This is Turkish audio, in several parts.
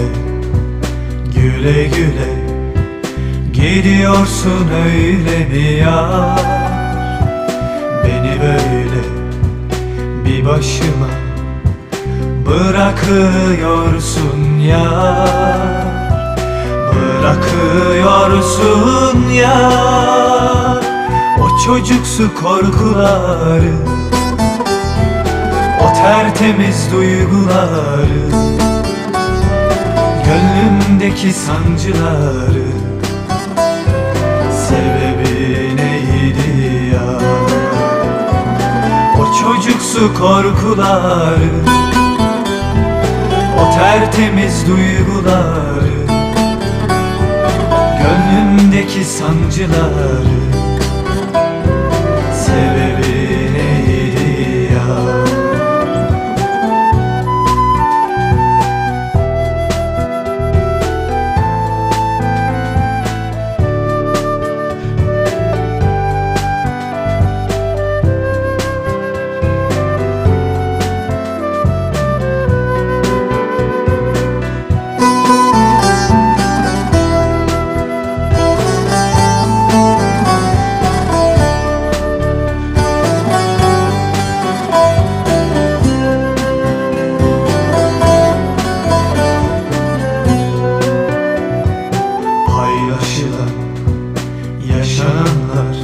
güle Güle güle Gidiyorsun öyle mi ya? Beni böyle bir başıma Bırakıyorsun ya. Bırakıyorsun ya. O çocuksu korkuları O tertemiz duyguları. Gönlümdeki sancıları Sebebi neydi ya? O çocuksu korkuları O tertemiz duyguları Gönlümdeki sancıları paylaşılan yaşananlar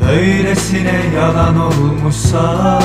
Böylesine yalan olmuşsa